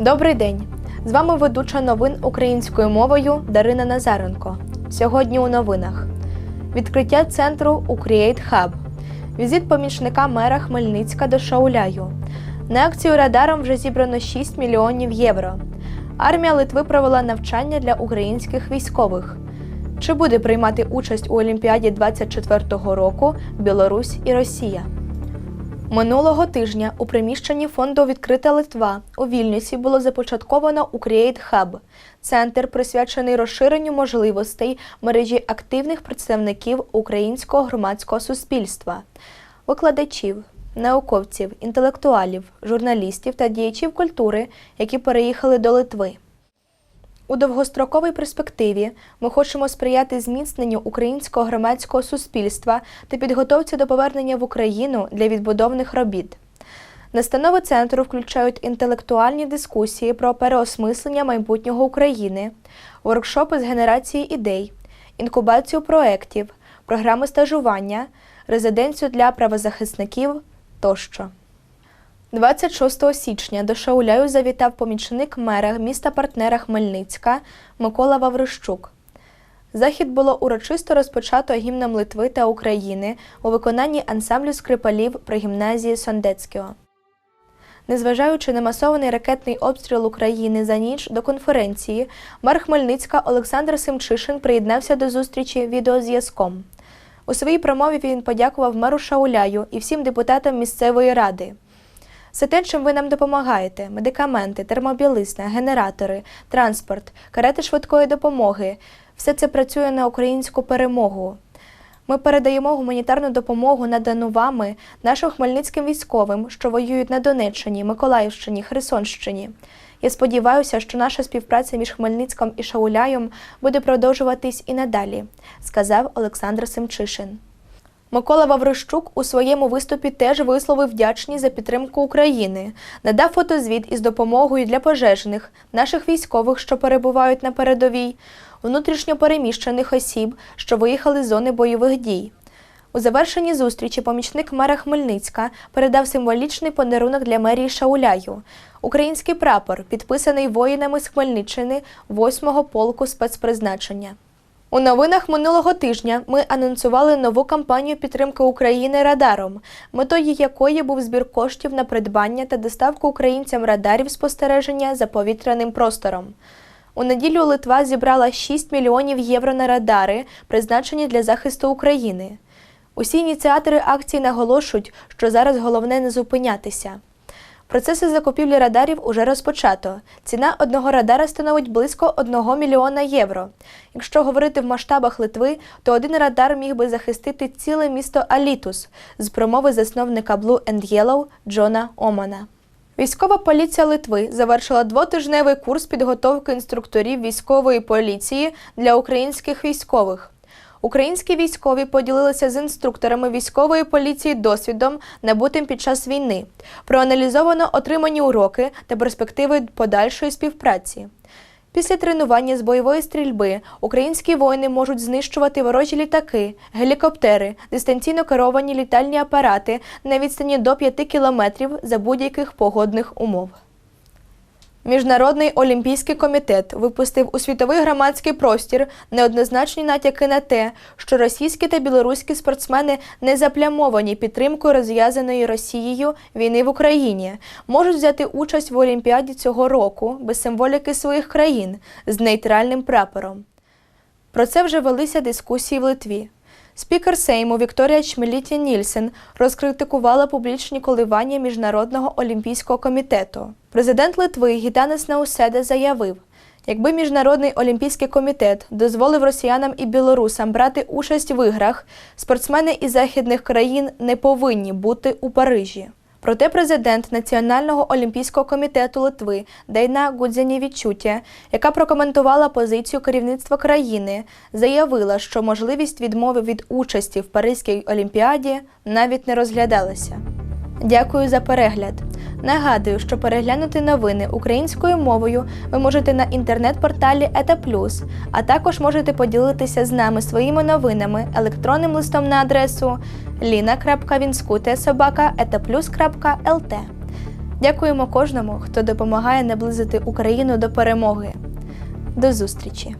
Добрий день! З вами ведуча новин українською мовою Дарина Назаренко. Сьогодні у новинах: відкриття центру у Create Hub, візит помічника мера Хмельницька до Шауляю. На акцію радаром вже зібрано 6 мільйонів євро. Армія Литви провела навчання для українських військових. Чи буде приймати участь у Олімпіаді 24-го року Білорусь і Росія? Минулого тижня у приміщенні фонду Відкрита Литва у Вільнюсі було започатковано Create Hub – центр, присвячений розширенню можливостей мережі активних представників українського громадського суспільства, викладачів, науковців, інтелектуалів, журналістів та діячів культури, які переїхали до Литви. У довгостроковій перспективі ми хочемо сприяти зміцненню українського громадського суспільства та підготовці до повернення в Україну для відбудовних робіт. Настанови центру включають інтелектуальні дискусії про переосмислення майбутнього України, воркшопи з генерації ідей, інкубацію проєктів, програми стажування, резиденцію для правозахисників тощо. 26 січня до Шауляю завітав помічник мера міста партнера Хмельницька Микола Ваврищук. Захід було урочисто розпочато гімном Литви та України у виконанні ансамблю скрипалів при гімназії Сондецького. Незважаючи на масований ракетний обстріл України за ніч до конференції, мер Хмельницька Олександр Семчишин приєднався до зустрічі відеозв'язком. У своїй промові він подякував меру Шауляю і всім депутатам місцевої ради. Все те, чим ви нам допомагаєте: медикаменти, термобілизна, генератори, транспорт, карети швидкої допомоги. Все це працює на українську перемогу. Ми передаємо гуманітарну допомогу, надану вами, нашим хмельницьким військовим, що воюють на Донеччині, Миколаївщині, Херсонщині. Я сподіваюся, що наша співпраця між Хмельницьком і Шауляєм буде продовжуватись і надалі, сказав Олександр Семчишин. Микола Ваврищук у своєму виступі теж висловив вдячність за підтримку України, надав фотозвіт із допомогою для пожежних, наших військових, що перебувають на передовій, внутрішньо переміщених осіб, що виїхали з зони бойових дій. У завершенні зустрічі помічник мера Хмельницька передав символічний подарунок для мерії Шауляю – український прапор, підписаний воїнами з Хмельниччини 8-го полку спецпризначення. У новинах минулого тижня ми анонсували нову кампанію підтримки України радаром, метою якої був збір коштів на придбання та доставку українцям радарів спостереження за повітряним простором. У неділю Литва зібрала 6 мільйонів євро на радари, призначені для захисту України. Усі ініціатори акції наголошують, що зараз головне не зупинятися. Процеси закупівлі радарів уже розпочато. Ціна одного радара становить близько 1 мільйона євро. Якщо говорити в масштабах Литви, то один радар міг би захистити ціле місто Алітус з промови засновника Blue and Yellow Джона Омана. Військова поліція Литви завершила двотижневий курс підготовки інструкторів військової поліції для українських військових. Українські військові поділилися з інструкторами військової поліції досвідом, набутим під час війни, проаналізовано отримані уроки та перспективи подальшої співпраці. Після тренування з бойової стрільби українські воїни можуть знищувати ворожі літаки, гелікоптери, дистанційно керовані літальні апарати на відстані до 5 кілометрів за будь-яких погодних умов. Міжнародний олімпійський комітет випустив у світовий громадський простір неоднозначні натяки на те, що російські та білоруські спортсмени не заплямовані підтримкою розв'язаної Росією війни в Україні, можуть взяти участь в Олімпіаді цього року без символіки своїх країн з нейтральним прапором. Про це вже велися дискусії в Литві. Спікер Сейму Вікторія Чмеліті Нільсен розкритикувала публічні коливання Міжнародного олімпійського комітету. Президент Литви Гітанес Науседе заявив, якби Міжнародний олімпійський комітет дозволив росіянам і білорусам брати участь в іграх, спортсмени із західних країн не повинні бути у Парижі. Проте президент Національного олімпійського комітету Литви Дейна Гудзянєвічутя, яка прокоментувала позицію керівництва країни, заявила, що можливість відмови від участі в Паризькій олімпіаді навіть не розглядалася. Дякую за перегляд. Нагадую, що переглянути новини українською мовою ви можете на інтернет-порталі Ета Плюс, а також можете поділитися з нами своїми новинами електронним листом на адресу lina.vinskute.sobaka.etaplus.lt. Дякуємо кожному, хто допомагає наблизити Україну до перемоги. До зустрічі!